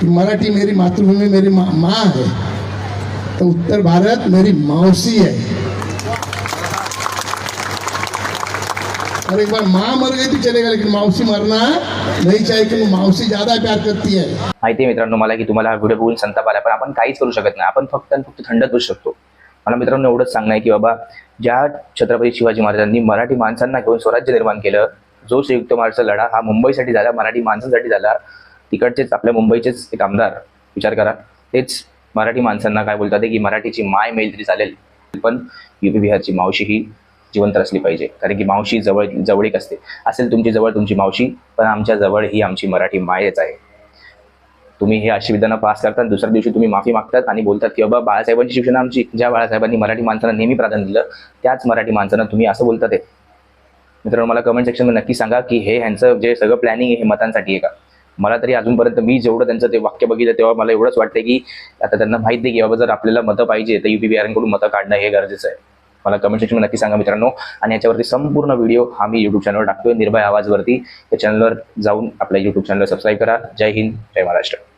कि मराठी मेरी मातृभूमि मेरी माँ माँ है. तो उत्तर भारत मेरी मौसी है. और एक बार माँ मर गई तो चलेगा लेकिन मौसी मरना नहीं चाहिए क्योंकि ज्यादा प्यार करती है. माहिती आहे मित्रांनो मला की तुम्हाला हा व्हिडिओ बघून संताप आला पण आपण काहीच करू शकत नाही. आपण फक्त आणि फक्त थंड बसू शकतो. मला मित्रांनो एवढंच सांगणं आहे की बाबा ज्या छत्रपती शिवाजी महाराजांनी मराठी माणसांना घेऊन स्वराज्य निर्माण केलं जो संयुक्त महाराष्ट्र लढा हा मुंबईसाठी झाला मराठी माणसांसाठी झाला तिकडचेच आपल्या मुंबईचेच एक आमदार विचार करा. तेच मराठी माणसांना काय बोलतात की मराठीची माय मेल तरी चालेल पण युपी बिहारची मावशी ही जिवंत असली पाहिजे. कारण की मावशी जवळ जवळीक असते. असेल तुमची जवळ तुमची मावशी पण आमच्या जवळ ही आमची मराठी मायच आहे. तुम्ही हे अशी विधानं पास करतात दुसऱ्या दिवशी तुम्ही माफी मागतात आणि बोलतात की बाबा बाळासाहेबांची शिक्षण आमची ज्या बाळासाहेबांनी मराठी माणसांना नेहमी प्राधान्य दिलं त्याच मराठी माणसांना तुम्ही असं बोलतात मित्रांनो मला कमेंट सेक्शनमध्ये नक्की सांगा की हे ह्यांचं जे सगळं प्लॅनिंग आहे हे मतांसाठी आहे का? मला तरी अजूनपर्यंत मी जेवढं त्यांचं ते वाक्य बघितलं तेव्हा मला एवढंच वाटतं की आता त्यांना माहिती आहे की बाबा जर आपल्याला मतं पाहिजे तर युपीबीआरकडून मतं काढणं हे गरजेचं आहे. मला कमेंट सेक्शनमध्ये नक्की सांगा मित्रांनो. आणि याच्यावरती संपूर्ण व्हिडिओ हा मी युट्यूब चॅनलवर टाकतोय. निर्भय आवाजवरती. त्या चॅनलवर जाऊन आपल्या युट्यूब चॅनलला सबस्क्राईब करा. जय हिंद. जय महाराष्ट्र.